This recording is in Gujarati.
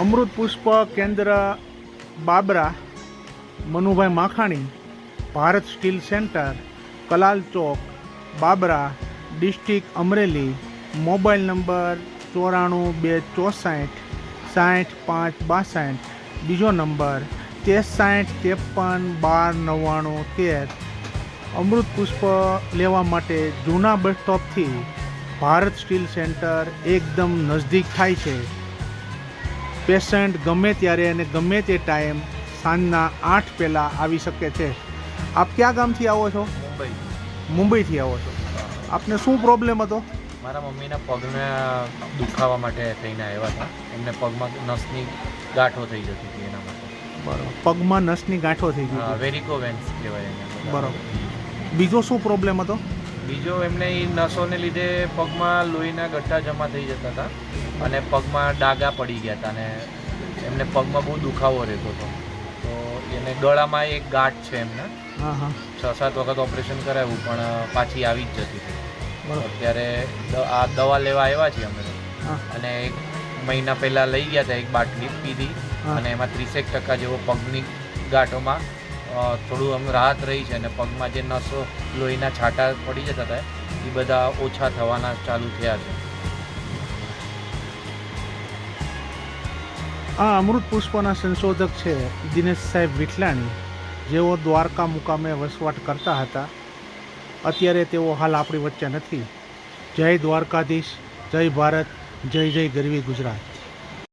Amrut Pushp Kendra Babra, Manubhai Makhani, Bharat steel centre, Kalal Chowk, Babra, district Amreli, mobile number ચોરાણું બે ચોસાઠ, સાઠ પાંચ બાસઠ, બીજો નંબર સાઠ ત્રેપન બાર નવ્વાણું તેર. અમૃત પુષ્પ લેવા માટે જૂના બસ સ્ટોપથી ભારત સ્ટીલ સેન્ટર એકદમ નજદીક થાય છે. પેશન્ટ ગમે ત્યારે અને ગમે તે ટાઈમ સાંજના આઠ પહેલાં આવી શકે છે. આપ કયા ગામથી આવો છો? મુંબઈ. મુંબઈથી આવો છો. આપને શું પ્રોબ્લેમ હતો? મારા મમ્મીના પગને દુખાવા માટે થઈને આવ્યા હતા. એમને પગમાં નસની ગાંઠો થઈ જતી હતી એના માટે. બરાબર. પગમાં નસની ગાંઠો થઈ ગઈ વેરિકો વેન્સ કહેવાય એને. બરોબર. બીજો શું પ્રોબ્લેમ હતો? બીજો એમને એ નસોને લીધે પગમાં લોહીના ગઠ્ઠા જમા થઈ જતા હતા. અને પગમાં ડાઘા પડી ગયા હતા અને એમને પગમાં બહુ દુખાવો રહેતો હતો. તો એને ગળામાં એક ગાંઠ છે એમને. છ સાત વખત ઓપરેશન કરાવ્યું પણ પાછી આવી જ જતી હતી અત્યારે આ દવા લેવા આવ્યા છીએ અમે. અને એક મહિના પહેલાં લઈ ગયા હતા એક બાટલી પીધી. અને એમાં ત્રીસેક ટકા જેવો પગની ગાંઠોમાં થોડું આમ રાહત રહી છે અને પગમાં જે નસો લોહીના છાંટા પડી જતા હતા એ બધા ઓછા થવાના ચાલુ થયા છે. આ અમૃત પુષ્પના સંશોધક છે દિનેશ સાહેબ વિઠલાણી. જેઓ દ્વારકા મુકામે વસવાટ કરતા હતા. અત્યારે તેઓ હાલ આપણી વચ્ચે નથી. જય દ્વારકાધીશ, જય ભારત, જય જય ગરવી ગુજરાત.